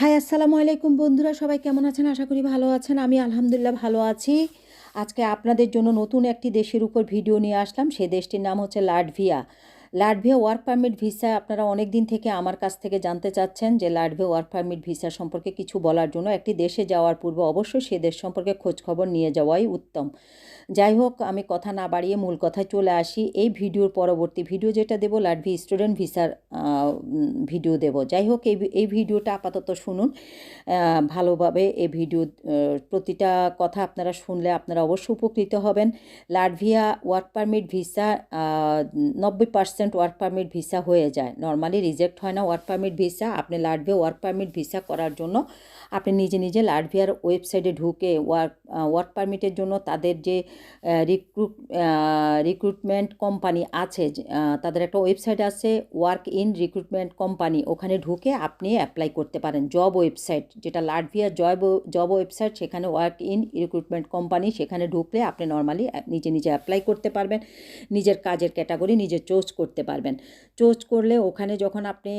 High, আসসালামু আলাইকুম বন্ধুরা, সবাই কেমন আছেন? আশা করি ভালো আছেন। আমি আলহামদুলিল্লাহ ভালো আছি। আজকে আপনাদের জন্য নতুন একটি দেশের উপর ভিডিও নিয়ে আসলাম। সেই দেশটির নাম হচ্ছে Latvia. Latvia work permit visa আপনারা অনেক দিন থেকে আমার কাছ থেকে জানতে চাচ্ছেন যে লাটভিয়া ওয়ার্ক পারমিট ভিসা সম্পর্কে কিছু বলার জন্য একটি দেশে যাওয়ার পূর্বে অবশ্যই সে দেশ সম্পর্কে খোঁজখবর নিয়ে যাওয়াই উত্তম। যাই হোক আমি কথা না বাড়িয়ে মূল কথায় চলে আসি। এই ভিডিওর পরবর্তী ভিডিও যেটা দেবো, লাটভি স্টুডেন্ট ভিসার ভিডিও দেব। যাই হোক এই এই ভিডিওটা আপাতত শুনুন। ভালোভাবে এই ভিডিও প্রতিটা কথা আপনারা শুনলে আপনারা অবশ্যই উপকৃত হবেন। লাটভিয়া ওয়ার্ক পারমিট ভিসা নব্বই পার্সেন্ট ওয়ার্ক পারমিট ভিসা হয়ে যায়। নর্মালি রিজেক্ট হয় না ওয়ার্ক পারমিট ভিসা আপনি লাটভিয়া ওয়ার্ক পারমিট ভিসা করার জন্য আপনি নিজে নিজে লাটভিয়ার ওয়েবসাইটে ঢুকে ওয়ার্ক ওয়ার্ক পারমিটের জন্য তাদের যে রিক্রুট রিক্রুটমেন্ট কোম্পানি আছে তাদের একটা ওয়েবসাইট আছে ওয়ার্ক ইন রিক্রুটমেন্ট কোম্পানি ওখানে ঢুকে আপনি অ্যাপ্লাই করতে পারেন। জব ওয়েবসাইট যেটা লাটভিয়া জব জব ওয়েবসাইট সেখানে ওয়ার্ক ইন রিক্রুটমেন্ট কোম্পানি সেখানে ঢুকলে আপনি নর্মালি নিজে নিজে অ্যাপ্লাই করতে পারবেন, নিজের কাজের ক্যাটাগরি নিজে চোজ করতে পারবেন। চোজ করলে ওখানে যখন আপনি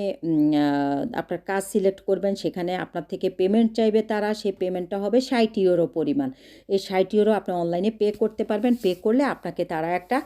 আপনার কাজ সিলেক্ট করবেন, সেখানে আপনার থেকে পেমেন্ট চাইবে তারা, সেই পেমেন্টটা হবে ষাট ইউরো পরিমাণ। এই ষাট ইউরো আপনি অনলাইনে পে করতে পারবেন পে করলে আপনাকে তারা একটা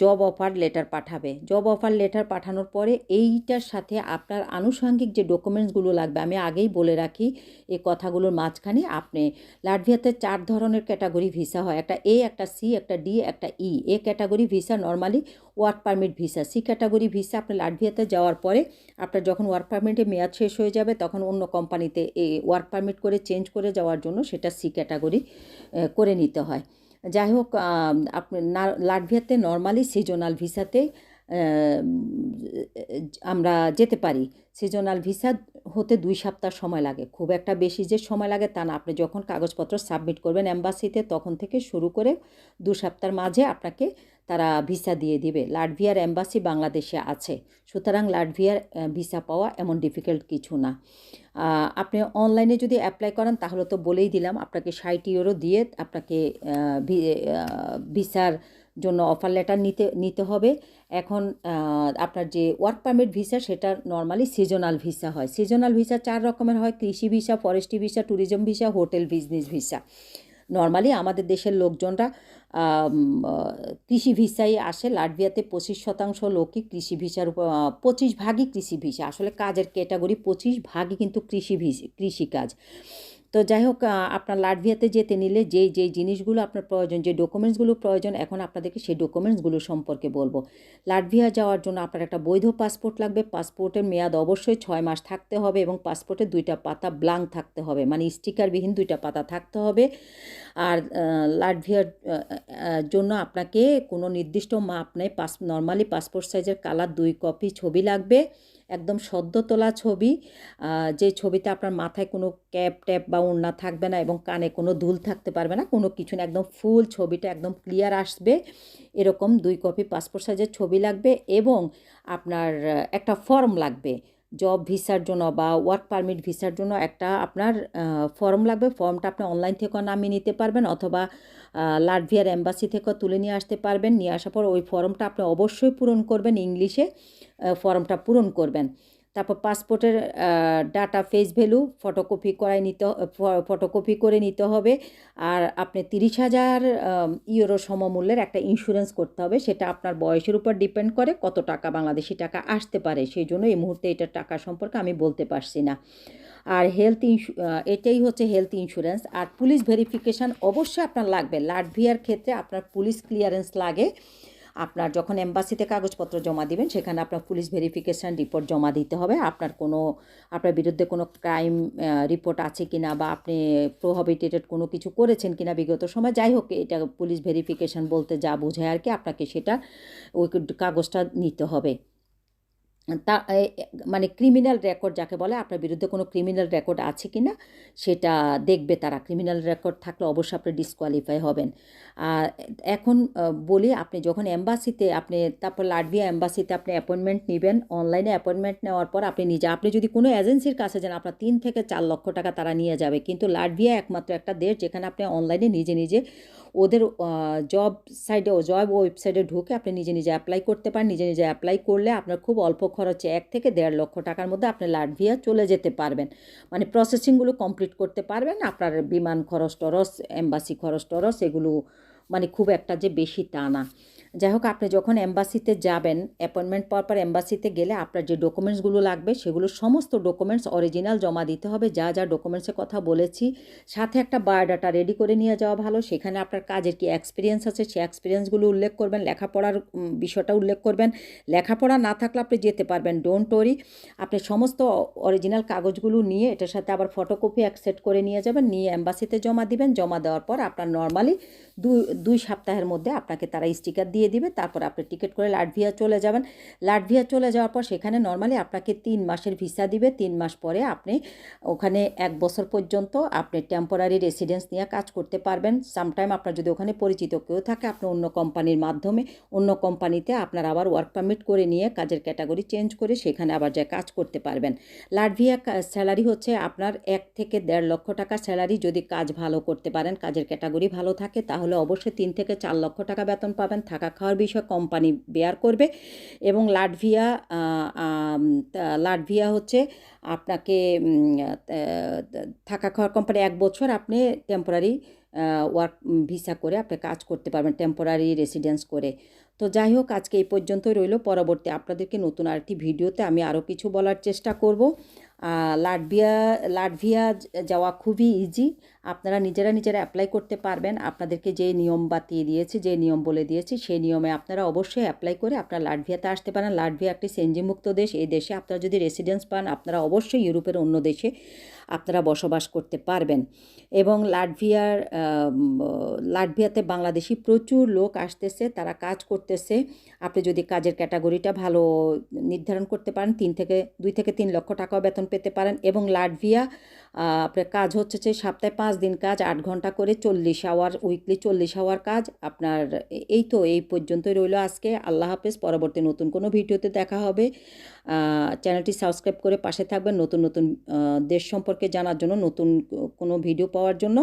জব অফার লেটার পাঠাবে। জব অফার লেটার পাঠানোর পরে এইটার সাথে আপনার আনুষঙ্গিক যে ডকুমেন্টসগুলো লাগবে, আমি আগেই বলে রাখি, এই কথাগুলোর মাঝখানে আপনি লাটভিয়াতে চার ধরনের ক্যাটাগরি ভিসা হয়। একটা এ একটা সি একটা ডি একটা E A category visa normally work permit visa C category visa আপনি লাটভিয়াতে যাওয়ার পরে আপনার যখন ওয়ার্ক পারমিটে মেয়াদ শেষ হয়ে যাবে, তখন অন্য কোম্পানিতে এই ওয়ার্ক পারমিট করে চেঞ্জ করে যাওয়ার জন্য সেটা সি ক্যাটাগরি করে নিতে হয়। যাই হোক আপনি লাটভিয়াতে নর্মালি সিজনাল ভিসাতে আমরা যেতে পারি। সিজনাল ভিসা হতে দুই সপ্তাহ সময় লাগে। খুব একটা বেশি যে সময় লাগে তা না। আপনি যখন কাগজপত্র সাবমিট করবেন অ্যাম্বাসিতে তখন থেকে শুরু করে দু সপ্তাহের মাঝে আপনাকে তারা ভিসা দিয়ে দিবে। লাটভিয়ার অ্যাম্বাসি বাংলাদেশে আছে। সুতরাং লাটভিয়ার ভিসা পাওয়া এমন ডিফিকাল্ট কিছু না। আপনি অনলাইনে যদি অ্যাপ্লাই করেন, তাহলে তো বলেই দিলাম, আপনাকে ষাট ইউরো দিয়ে আপনাকে ভিসার জন্য অফার লেটার নিতে নিতে হবে। এখন আপনার যে ওয়ার্ক পারমিট ভিসা সেটা নর্মালি সিজনাল ভিসা হয়। সিজনাল ভিসা চার রকমের হয়, কৃষি visa forestry visa tourism visa hotel business visa normally আমাদের দেশের লোকজনরা কৃষি ভিসায় আসে। লাটভিয়াতে পঁচিশ শতাংশ লোকই কৃষি ভিসার উপর পঁচিশ ভাগই কৃষি ভিসা আসলে কাজের ক্যাটাগরি পঁচিশ ভাগই কিন্তু কৃষি ভিস কৃষিকাজ তো যাই হোক আপনার লাটভিয়াতে যেতে নিলে যেই যেই জিনিসগুলো আপনার প্রয়োজন, যে ডকুমেন্টসগুলো প্রয়োজন, এখন আপনাদেরকে সেই ডকুমেন্টসগুলো সম্পর্কে বলব। লাটভিয়া যাওয়ার জন্য আপনার একটা বৈধ পাসপোর্ট লাগবে। পাসপোর্টের মেয়াদ অবশ্যই ছয় মাস থাকতে হবে এবং পাসপোর্টের দুইটা পাতা ব্লাঙ্ক থাকতে হবে মানে স্টিকারবিহীন দুইটা পাতা থাকতে হবে। আর লাটভিয়ার জন্য আপনাকে কোনো নির্দিষ্ট মাপ নেই, পাস, নর্মালি পাসপোর্ট সাইজের কালার দুই কপি ছবি লাগবে। একদম সদ্য তোলা ছবি। যে ছবিতে আপনার মাথায় কোনো ক্যাপ ট্যাপ বা ওড়না থাকবে না এবং কানে কোনো দুল থাকতে পারবে না, কোনো কিছু না, একদম ফুল ছবিটা একদম ক্লিয়ার আসবে। এরকম দুই কপি পাসপোর্ট সাইজের ছবি লাগবে এবং আপনার একটা ফর্ম লাগবে। জব ভিসার জন্য বা ওয়ার্ক পারমিট ভিসার জন্য একটা আপনার ফর্ম লাগবে। ফর্মটা আপনি অনলাইন থেকেও নামিয়ে নিতে পারবেন অথবা লাটভিয়ার এম্বাসি থেকেও তুলে নিয়ে আসতে পারবেন। নিয়ে আসার পর ওই ফর্মটা আপনি অবশ্যই পূরণ করবেন ইংলিশে ফর্মটা পূরণ করবেন। তারপর পাসপোর্টের ডাটা ফেস ভ্যালু ফটোকপি করাই নিতে ফটোকপি করে নিতে হবে। আর আপনি তিরিশ হাজার ইউরো সমমূল্যের একটা ইন্স্যুরেন্স করতে হবে। সেটা আপনার বয়সের উপর ডিপেন্ড করে কত টাকা বাংলাদেশি টাকা আসতে পারে। সেই জন্য এই মুহূর্তে এটা টাকা সম্পর্কে আমি বলতে পারছি না। আর হেলথ ইন্স্যু এটাই হচ্ছে হেলথ ইন্স্যুরেন্স আর পুলিশ ভেরিফিকেশান অবশ্যই আপনার লাগবে। লাটভিয়ার ক্ষেত্রে আপনার পুলিশ ক্লিয়ারেন্স লাগে। আপনার যখন এম্বাসিতে কাগজপত্র জমা দিবেন, সেখানে আপনার পুলিশ ভেরিফিকেশান রিপোর্ট জমা দিতে হবে। আপনার কোনো, আপনার বিরুদ্ধে কোনো ক্রাইম রিপোর্ট আছে কিনা বা আপনি প্রোহাবিটেটেড কোনো কিছু করেছেন কি না বিগত সময়, যাই হোক, এটা পুলিশ ভেরিফিকেশান বলতে যা বোঝায় আর কি, আপনাকে সেটা ওই কাগজটা নিতে হবে। তা মানে ক্রিমিনাল রেকর্ড যাকে বলে, আপনার বিরুদ্ধে কোনো ক্রিমিনাল রেকর্ড আছে কি না সেটা দেখবে তারা। ক্রিমিনাল রেকর্ড থাকলে অবশ্যই আপনি ডিসকোয়ালিফাই হবেন। আর এখন বলি, আপনি যখন এম্বাসিতে আপনি, তারপর লাটভিয়া এম্বাসিতে আপনি অ্যাপয়েন্টমেন্ট নেবেন অনলাইনে অ্যাপয়েন্টমেন্ট নেওয়ার পর আপনি নিজে, আপনি যদি কোনো এজেন্সির কাছে যান, আপনার তিন থেকে চার লক্ষ টাকা তারা নিয়ে যাবে। কিন্তু লাটভিয়া একমাত্র একটা দেশ, যেখানে আপনি অনলাইনে নিজে নিজে ওদের জব সাইডে ও জব ওয়েবসাইটে ঢুকে আপনি নিজে নিজে অ্যাপ্লাই করতে পারেন। নিজে নিজে অ্যাপ্লাই করলে আপনার খুব অল্প খরচে এক থেকে দেড় লক্ষ টাকার মধ্যে আপনি লাটভিয়া চলে যেতে পারবেন। মানে প্রসেসিংগুলো কমপ্লিট করতে পারবেন, আপনার বিমান খরচ, টরস এম্বাসি খরচ, টরস, এগুলো মানে খুব একটা যে বেশি তা না। যাই হোক আপনি যখন এম্বাসিতে যাবেন অ্যাপয়েন্টমেন্ট পাওয়ার পর এম্বাসিতে গেলে আপনার যে ডকুমেন্টসগুলো লাগবে, সেগুলো সমস্ত ডকুমেন্টস অরিজিনাল জমা দিতে হবে। যা যা ডকুমেন্টসের কথা বলেছি, সাথে একটা বায়োডাটা রেডি করে নিয়ে যাওয়া ভালো। সেখানে আপনার কাজের কি এক্সপিরিয়েন্স আছে সেই এক্সপিরিয়েন্সগুলো উল্লেখ করবেন, লেখাপড়ার বিষয়টা উল্লেখ করবেন। লেখাপড়া না থাকলে আপনি যেতে পারবেন ডোন্ট ওরি আপনি সমস্ত অরিজিনাল কাগজগুলো নিয়ে এটার সাথে আবার ফটোকপি অ্যাকসেপ্ট করে নিয়ে যাবেন, নিয়ে অ্যাম্বাসিতে জমা দিবেন। জমা দেওয়ার পর আপনার নর্মালি দুই দুই সপ্তাহের মধ্যে আপনাকে তারা স্টিকার দিয়ে দিবে, তারপর আপনি টিকিট করে লাটভিয়া চলে যাবেন। লাটভিয়া চলে যাওয়ার পর সেখানে নর্মালি আপনাকে তিন মাসের ভিসা দিবে। তিন মাস পরে আপনি ওখানে এক বছর পর্যন্ত আপনি টেম্পোরারি রেসিডেন্স নিয়ে কাজ করতে পারবেন। সামটাইম আপনার যদি ওখানে পরিচিত কেউ থাকে, আপনি অন্য কোম্পানির মাধ্যমে অন্য কোম্পানিতে আপনার আবার ওয়ার্ক পারমিট করে নিয়ে কাজের ক্যাটাগরি চেঞ্জ করে সেখানে আবার যা কাজ করতে পারবেন। লাটভিয়া স্যালারি হচ্ছে আপনার এক থেকে দেড় লক্ষ টাকা স্যালারি যদি কাজ ভালো করতে পারেন, কাজের ক্যাটাগরি ভালো থাকে, তাহলে অবশ্যই তিন থেকে চার লক্ষ টাকা বেতন পাবেন। থাকা খাওয়ার বিষয় কোম্পানি বেয়ার করবে এবং লাটভিয়া লাটভিয়া হচ্ছে আপনাকে থাকা খাওয়ার কোম্পানি এক বছর আপনি টেম্পোরারি ওয়ার্ক ভিসা করে আপনি কাজ করতে পারবেন টেম্পোরারি রেসিডেন্স করে। তো যাই হোক, আজকে এই পর্যন্তই রইল। পরবর্তী আপনাদেরকে নতুন আরেকটি ভিডিওতে আমি আরও কিছু বলার চেষ্টা করব। লাটভিয়া লাটভিয়া যাওয়া খুবই ইজি আপনারা নিজেরা নিজেরা অ্যাপ্লাই করতে পারবেন। আপনাদেরকে যে নিয়ম বাতিয়ে দিয়েছে, যে নিয়ম বলে দিয়েছে সেই নিয়মে আপনারা অবশ্যই অ্যাপ্লাই করে আপনারা লাটভিয়াতে আসতে পারেন। লাটভিয়া একটি সেনজিমুক্ত দেশ। এই দেশে আপনারা যদি রেসিডেন্স পান, আপনারা অবশ্যই ইউরোপের অন্য দেশে আপনারা বসবাস করতে পারবেন। এবং লাটভিয়ার লাটভিয়াতে বাংলাদেশি প্রচুর লোক আসতেছে, তারা কাজ করতেছে। আপনি যদি কাজের ক্যাটাগরিটা ভালো নির্ধারণ করতে পারেন, তিন থেকে, দুই থেকে তিন লক্ষ টাকাও বেতন পেতে পারেন এবং লাটভিয়া আপনার কাজ হচ্ছে যে সপ্তাহে পাঁচ দিন কাজ, আট ঘণ্টা করে চল্লিশ আওয়ার উইকলি চল্লিশ আওয়ার কাজ আপনার এই তো এই পর্যন্তই রইল আজকে। আল্লাহ হাফেজ, পরবর্তী নতুন কোনো ভিডিওতে দেখা হবে। চ্যানেলটি সাবস্ক্রাইব করে পাশে থাকবেন নতুন নতুন দেশ সম্পর্কে জানার জন্য, নতুন কোনো ভিডিও পাওয়ার জন্য।